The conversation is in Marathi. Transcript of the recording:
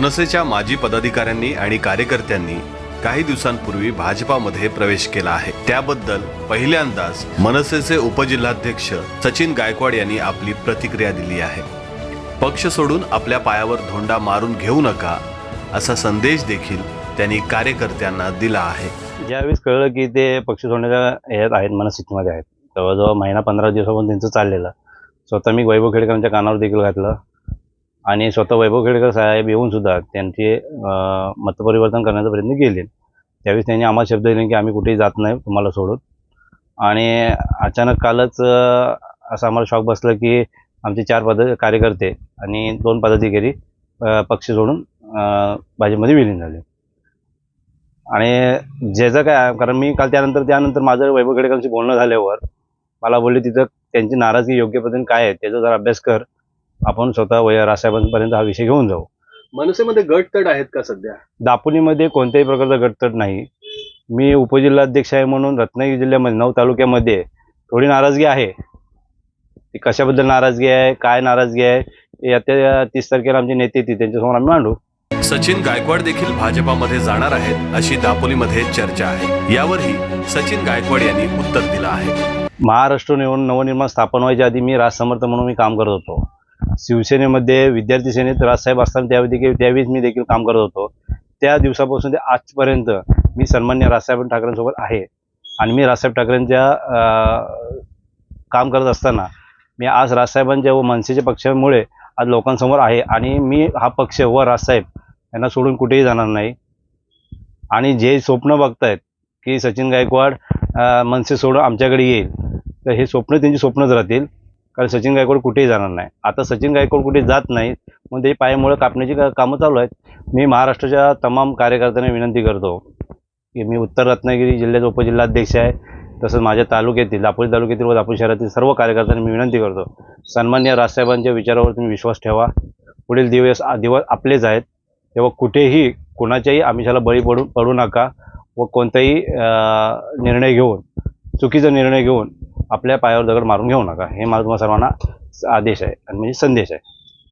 मनसेच्या माजी पदाधिकाऱ्यांनी आणि कार्यकर्त्यांनी काही दिवसांपूर्वी भाजपामध्ये प्रवेश केला आहे. त्याबद्दल पहिल्यांदाच मनसेचे उपजिल्हाध्यक्ष सचिन गायकवाड यांनी आपली प्रतिक्रिया दिली आहे. पक्ष सोडून आपल्या पायावर धोंडा मारून घेऊ नका असा संदेश देखील त्यांनी कार्यकर्त्यांना दिला आहे. ज्यावेळेस कळलं की ते पक्ष सोडण्याच्या ह्यात आहेत मनस्थितीमध्ये आहेत. जवळजवळ महिना पंधरा दिवसापासून त्यांचं चाललेलं. स्वतः मी वैभव खेडकरांच्या कानावर देखील घातलं. आणि स्वतः वैभव खेडकर साहेब येऊन सुद्धा त्यांचे मतपरिवर्तन करण्याचा प्रयत्न केले. त्यावेळेस त्यांनी आम्हाला शब्द दिले की आम्ही कुठेही जात नाही तुम्हाला सोडून. आणि अचानक कालच असा आम्हाला शॉक बसला की आमचे चार पद कार्यकर्ते आणि दोन पदाधिकारी पक्ष सोडून भाजपमध्ये विलीन झाले. आणि ज्याचं काय कारण मी काल त्यानंतर त्यानंतर माझं वैभव खेडेकरांशी बोलणं झाल्यावर मला बोलले तिथं त्यांची नाराजगी योग्य पद्धतीने काय आहे त्याचा जर अभ्यास कर. आपण स्वतः वय रासाहेबांपर्यंत हा विषय घेऊन जाऊ. मनसेमध्ये गटतट आहेत का सध्या? दापोलीमध्ये कोणत्याही प्रकारचा गटतट नाही. मी उपजिल्हाध्यक्ष आहे म्हणून रत्नागिरी जिल्ह्यामध्ये नऊ तालुक्यामध्ये थोडी नाराजगी आहे. ती कशाबद्दल नाराजगी आहे काय नाराजगी आहे येत्या तीस तारखेला आमचे नेते येतील त्यांच्यासमोर आम्ही मांडू. सचिन गायकवाड देखील भाजपामध्ये जाणार आहेत अशी दापोलीमध्ये चर्चा आहे. यावरही सचिन गायकवाड यांनी उत्तर दिलं आहे. महाराष्ट्र निवडून नवनिर्माण स्थापन व्हायच्या आधी मी राजसमर्थ म्हणून मी काम करत होतो. शिवसेनेमध्ये विद्यार्थी सेनेत राजसाहेब असताना त्यावेळी देखील त्यावेळीच मी देखील काम करत होतो. त्या दिवसापासून ते आजपर्यंत मी सन्मान्य राजसाहेब ठाकरेंसोबत आहे. आणि मी राजसाहेब ठाकरेंच्या काम करत असताना मी आज राजसाहेबांच्या व मनसेच्या पक्षामुळे आज लोकांसमोर आहे. आणि मी हा पक्ष व राजसाहेब यांना सोडून कुठेही जाणार नाही. आणि जे स्वप्न बघतायत की सचिन गायकवाड मनसे सोडून आमच्याकडे येईल तर हे स्वप्न त्यांची स्वप्नच राहतील. कारण सचिन गायकवाड कुठेही जाणार नाही. आता सचिन गायकवाड कुठे जात नाही म्हणून ते पायामुळे कापण्याची कामं चालू आहेत. मी महाराष्ट्राच्या तमाम कार्यकर्त्यांना विनंती करतो की मी उत्तर रत्नागिरी जिल्ह्याचा उपजिल्हाध्यक्ष आहे तसंच माझ्या तालुक्यातील दापोली तालुक्यातील व दापोली शहरातील सर्व कार्यकर्त्यांना मी विनंती करतो. सन्मान्य राजसाहेबांच्या विचारावर तुम्ही विश्वास ठेवा. पुढील दिवस दिवस आपलेच आहेत. तेव्हा कुठेही कुणाच्याही आमिषाला बळी पडू पडू नका व कोणताही निर्णय घेऊन चुकीचा निर्णय घेऊन आपल्या पायावर दगड मारून घेऊ नका. हे मला तुम्हाला सर्वांना आदेश आहे आणि म्हणजे संदेश आहे.